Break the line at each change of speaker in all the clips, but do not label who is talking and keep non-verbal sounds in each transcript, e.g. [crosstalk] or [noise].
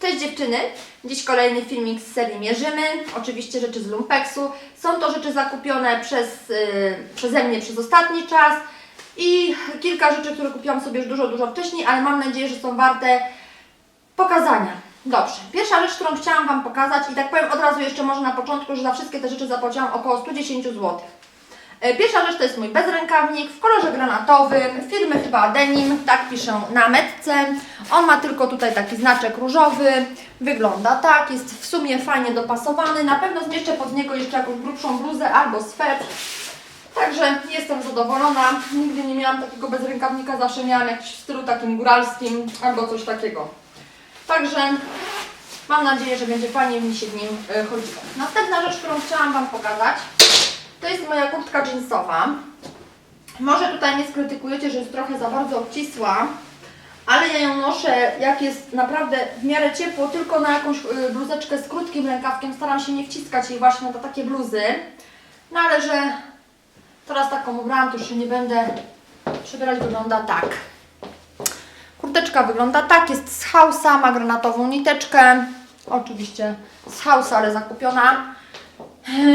Cześć dziewczyny! Dziś kolejny filmik z serii Mierzymy. Oczywiście rzeczy z Lumpeksu. Są to rzeczy zakupione przez, yy, przeze mnie przez ostatni czas i kilka rzeczy, które kupiłam sobie już dużo, dużo wcześniej, ale mam nadzieję, że są warte pokazania. Dobrze, pierwsza rzecz, którą chciałam Wam pokazać i tak powiem od razu jeszcze może na początku, że za wszystkie te rzeczy zapłaciłam około 110 zł. E, Pierwsza rzecz to jest mój bezrękawnik w kolorze granatowym, firmy chyba Denim, tak piszę na metce. On ma tylko tutaj taki znaczek różowy, wygląda tak, jest w sumie fajnie dopasowany. Na pewno zmieszczę pod niego jeszcze jakąś grubszą bluzę albo swetr. Także jestem zadowolona. Nigdy nie miałam takiego bezrękawnika, zawsze miałam jakiś w stylu takim góralskim albo coś takiego. Także mam nadzieję, że będzie fajnie mi się w nim e, chodziło. Następna rzecz, którą chciałam Wam pokazać, to jest moja kurtka jeansowa. Może tutaj mnie skrytykujecie, że jest trochę za bardzo obcisła, ale ja ją noszę jak jest naprawdę w miarę ciepło, tylko na jakąś y, bluzeczkę z krótkim rękawkiem. Staram się nie wciskać jej właśnie na takie bluzy. No ale że teraz taką ubrałam, to już się nie będę przebierać. Wygląda tak. Kurteczka wygląda tak, jest z Hausa, ma granatową niteczkę. Oczywiście z Hausa, ale zakupiona.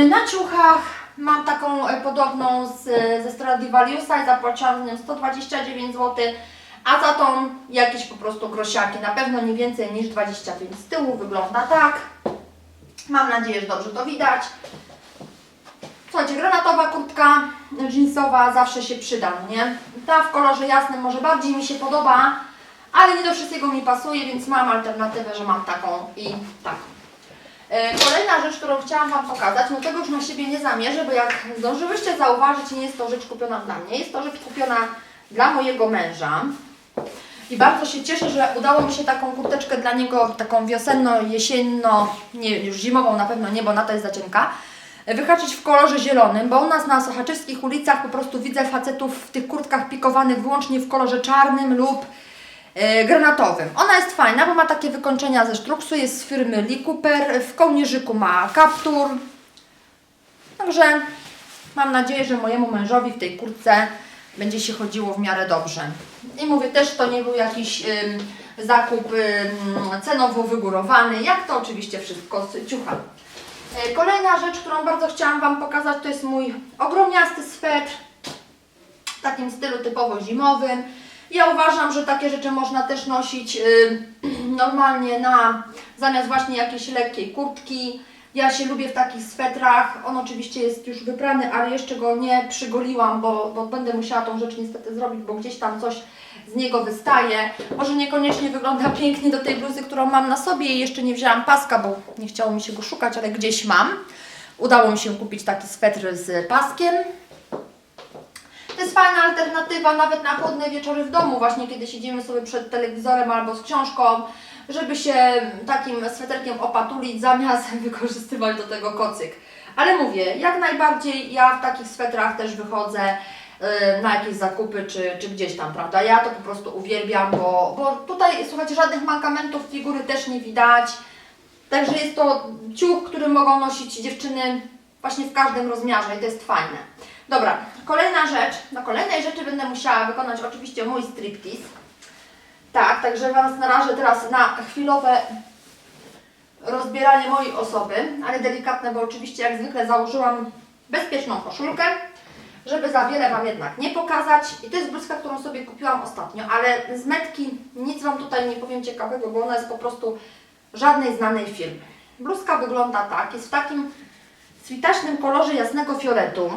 Na ciuchach mam taką e, podobną z, ze Stradivariusa i zapłaciłam z nią 129 zł, a za tą jakieś po prostu grosiaki, na pewno nie więcej niż 25 z tyłu, wygląda tak. Mam nadzieję, że dobrze to widać. Słuchajcie, granatowa kurtka jeansowa zawsze się przyda, no nie? Ta w kolorze jasnym może bardziej mi się podoba, ale nie do wszystkiego mi pasuje, więc mam alternatywę, że mam taką i taką. E, Kolejna rzecz, którą chciałam Wam pokazać, no tego już na siebie nie zamierzę, bo jak zdążyłyście zauważyć, nie jest to rzecz kupiona dla mnie, jest to rzecz kupiona dla mojego męża. I bardzo się cieszę, że udało mi się taką kurteczkę dla niego, taką wiosenno-jesienno, nie, już zimową na pewno nie, bo na to jest za cienka, wyhaczyć w kolorze zielonym, bo u nas na sochaczewskich ulicach po prostu widzę facetów w tych kurtkach pikowanych wyłącznie w kolorze czarnym lub granatowym. Ona jest fajna, bo ma takie wykończenia ze sztruksu, jest z firmy Lee Cooper, w kołnierzyku ma kaptur. Także mam nadzieję, że mojemu mężowi w tej kurtce będzie się chodziło w miarę dobrze. I mówię, też to nie był jakiś zakup cenowo wygórowany, jak to oczywiście wszystko z ciucha. E, Kolejna rzecz, którą bardzo chciałam Wam pokazać, to jest mój ogromniasty swetr w takim stylu typowo zimowym. Ja uważam, że takie rzeczy można też nosić y, [clears throat] normalnie na zamiast właśnie jakiejś lekkiej kurtki. Ja się lubię w takich swetrach. On oczywiście jest już wyprany, ale jeszcze go nie przygoliłam, bo, bo będę musiała tą rzecz niestety zrobić, bo gdzieś tam coś z niego wystaje. Może niekoniecznie wygląda [laughs] pięknie do tej bluzy, którą mam na sobie i jeszcze nie wzięłam paska, bo nie chciało mi się go szukać, ale gdzieś mam. Udało mi się kupić taki swetr z paskiem. To jest fajna alternatywa nawet na chłodne wieczory w domu, właśnie kiedy siedzimy sobie przed telewizorem albo z książką, żeby się takim sweterkiem opatulić zamiast [laughs] wykorzystywać do tego kocyk. Ale mówię, jak najbardziej ja w takich swetrach też wychodzę y, na jakieś zakupy czy, czy gdzieś tam, prawda? Ja to po prostu uwielbiam, bo, bo tutaj słuchajcie, żadnych mankamentów figury też nie widać. Także jest to ciuch, który mogą nosić dziewczyny właśnie w każdym rozmiarze i to jest fajne. Dobra, kolejna rzecz. Na kolejnej rzeczy będę musiała wykonać oczywiście mój striptease. Tak, także Was narażę teraz na chwilowe rozbieranie mojej osoby, ale delikatne, bo oczywiście jak zwykle założyłam bezpieczną koszulkę, żeby za wiele Wam jednak nie pokazać. I to jest bluzka, którą sobie kupiłam ostatnio, ale z metki nic Wam tutaj nie powiem ciekawego, bo ona jest po prostu żadnej znanej firmy. Bluzka wygląda tak, jest w takim switacznym kolorze jasnego fioletu.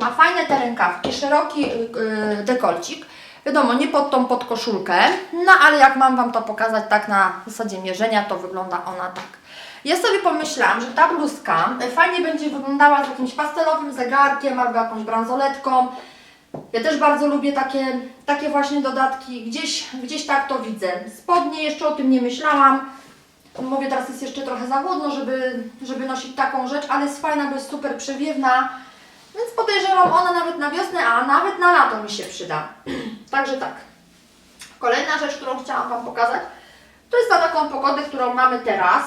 Ma fajne te rękawki, szeroki yy, dekolcik. Wiadomo, nie pod tą podkoszulkę, no ale jak mam Wam to pokazać tak na zasadzie mierzenia, to wygląda ona tak. Ja sobie pomyślałam, że ta bluzka fajnie będzie wyglądała z jakimś pastelowym zegarkiem albo jakąś bransoletką. Ja też bardzo lubię takie, takie właśnie dodatki, gdzieś, gdzieś tak to widzę. Spodnie jeszcze o tym nie myślałam. Mówię, teraz jest jeszcze trochę za chłodno, żeby, żeby nosić taką rzecz, ale jest fajna, bo jest super przewiewna. Więc podejrzewam, ona nawet na wiosnę, a nawet na lato mi się przyda. [clears throat] Także tak. Kolejna rzecz, którą chciałam Wam pokazać, to jest na taką pogodę, którą mamy teraz.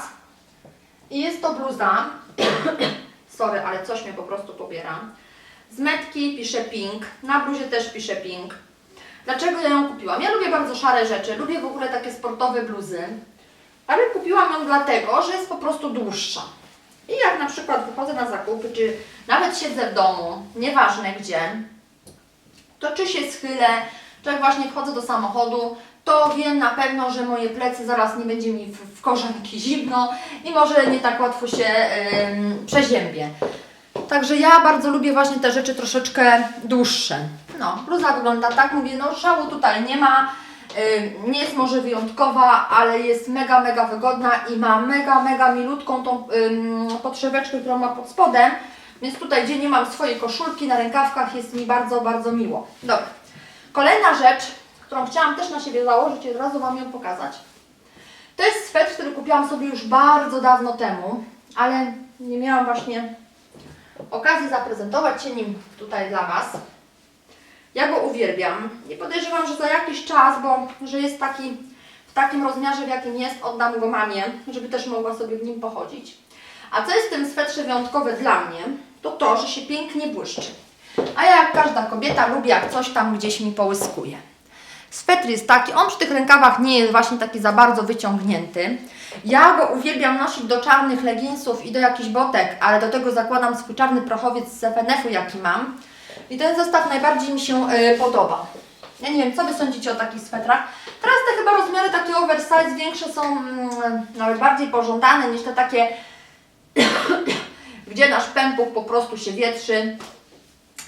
I jest to bluza. [clears throat] Sorry, ale coś mnie po prostu pobiera. Z metki pisze pink, na bluzie też pisze pink. Dlaczego ja ją kupiłam? Ja lubię bardzo szare rzeczy, lubię w ogóle takie sportowe bluzy. Ale kupiłam ją dlatego, że jest po prostu dłuższa. I jak na przykład wychodzę na zakupy, czy nawet siedzę w domu, nieważne gdzie, to czy się schylę, czy jak właśnie wchodzę do samochodu, to wiem na pewno, że moje plecy zaraz nie będzie mi w, korzanki zimno i może nie tak łatwo się ym, przeziębię. Także ja bardzo lubię właśnie te rzeczy troszeczkę dłuższe. No, bluza wygląda tak, mówię, no szału tutaj nie ma, nie jest może wyjątkowa, ale jest mega, mega wygodna i ma mega, mega milutką tą podszeweczkę, którą ma pod spodem, więc tutaj, gdzie nie mam swojej koszulki na rękawkach, jest mi bardzo, bardzo miło. Dobra. Kolejna rzecz, którą chciałam też na siebie założyć i od razu Wam ją pokazać. To jest swetr, który kupiłam sobie już bardzo dawno temu, ale nie miałam właśnie okazji zaprezentować się nim tutaj dla Was. Ja go uwielbiam i podejrzewam, że za jakiś czas, bo że jest taki w takim rozmiarze, w jakim jest, oddam go mamie, żeby też mogła sobie w nim pochodzić. A co jest w tym swetrze wyjątkowe dla mnie, to to, że się pięknie błyszczy. A ja jak każda kobieta lubię, jak coś tam gdzieś mi połyskuje. Swetr jest taki, on przy tych rękawach nie jest właśnie taki za bardzo wyciągnięty. Ja go uwielbiam nosić do czarnych leginsów i do jakichś botek, ale do tego zakładam swój czarny prochowiec z FNF-u, jaki mam. I ten zestaw najbardziej mi się y, podoba. Ja nie wiem, co Wy sądzicie o takich swetrach. Teraz te chyba rozmiary takie oversize większe są mm, nawet bardziej pożądane niż te takie, [coughs] gdzie nasz pępuch po prostu się wietrzy.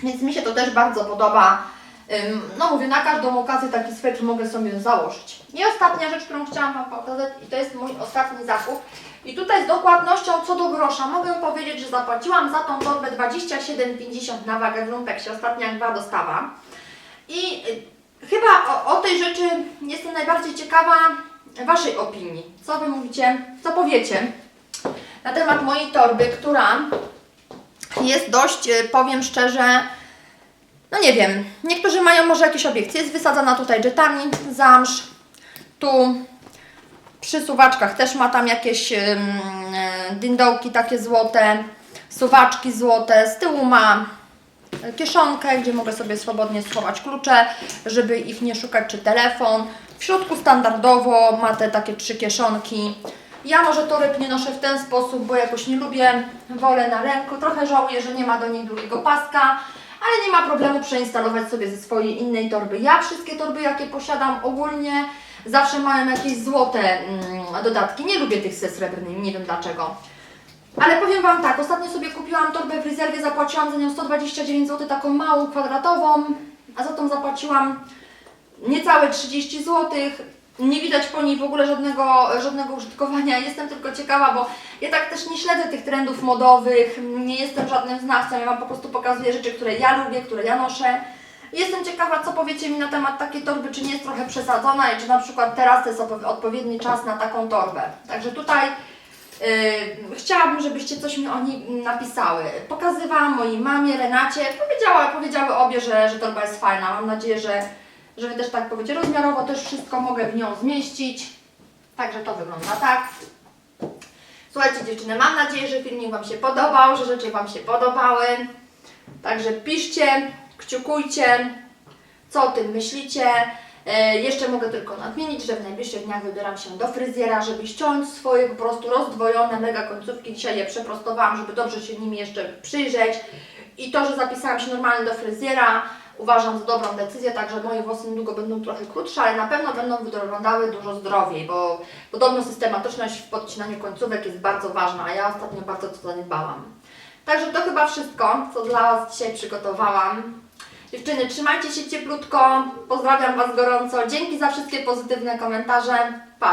Więc mi się to też bardzo podoba. No mówię, na każdą okazję taki swetr mogę sobie założyć. I ostatnia rzecz, którą chciałam Wam pokazać i to jest mój ostatni zakup. I tutaj z dokładnością co do grosza mogę powiedzieć, że zapłaciłam za tą torbę 27,50 na wagę w lumpeksie. Ostatnia była dostawa. I y, chyba o, o tej rzeczy jestem najbardziej ciekawa Waszej opinii. Co Wy mówicie, co powiecie na temat mojej torby, która jest dość, y, powiem szczerze, no nie wiem, niektórzy mają może jakieś obiekcje. Jest wysadzana tutaj jetami, zamsz, tu przy suwaczkach też ma tam jakieś dyndołki takie złote, suwaczki złote, z tyłu ma kieszonkę, gdzie mogę sobie swobodnie schować klucze, żeby ich nie szukać, czy telefon. W środku standardowo ma te takie trzy kieszonki. Ja może toreb nie noszę w ten sposób, bo jakoś nie lubię, wolę na ręku. Trochę żałuję, że nie ma do niej drugiego paska, ale nie ma problemu przeinstalować sobie ze swojej innej torby. Ja wszystkie torby, jakie posiadam ogólnie, zawsze mają jakieś złote mm, dodatki. Nie lubię tych ze srebrnymi, nie wiem dlaczego. Ale powiem Wam tak, ostatnio sobie kupiłam torbę w rezerwie, zapłaciłam za nią 129 zł, taką małą, kwadratową, a za tą zapłaciłam niecałe 30 zł. Nie widać po niej w ogóle żadnego, żadnego użytkowania. Jestem tylko ciekawa, bo ja tak też nie śledzę tych trendów modowych, nie jestem żadnym znawcą, ja Wam po prostu pokazuję rzeczy, które ja lubię, które ja noszę. Jestem ciekawa, co powiecie mi na temat takiej torby, czy nie jest trochę przesadzona i czy na przykład teraz to jest odpowiedni czas na taką torbę. Także tutaj Yy, chciałabym, żebyście coś mi o niej napisały. Pokazywałam mojej mamie, Renacie, powiedziała, powiedziały obie, że, że torba jest fajna. Mam nadzieję, że, że Wy też tak powiecie. Rozmiarowo też wszystko mogę w nią zmieścić. Także to wygląda tak. Słuchajcie dziewczyny, mam nadzieję, że filmik Wam się podobał, że rzeczy Wam się podobały. Także piszcie, kciukujcie, co o tym myślicie. E, jeszcze mogę tylko nadmienić, że w najbliższych dniach wybieram się do fryzjera, żeby ściąć swoje po prostu rozdwojone mega końcówki. Dzisiaj je przeprostowałam, żeby dobrze się nimi jeszcze przyjrzeć. I to, że zapisałam się normalnie do fryzjera, uważam za dobrą decyzję, także moje włosy niedługo będą trochę krótsze, ale na pewno będą wyglądały dużo zdrowiej, bo podobno systematyczność w podcinaniu końcówek jest bardzo ważna, a ja ostatnio bardzo to zaniedbałam. Także to chyba wszystko, co dla Was dzisiaj przygotowałam. Dziewczyny, trzymajcie się cieplutko. Pozdrawiam Was gorąco. Dzięki za wszystkie pozytywne komentarze. Pa!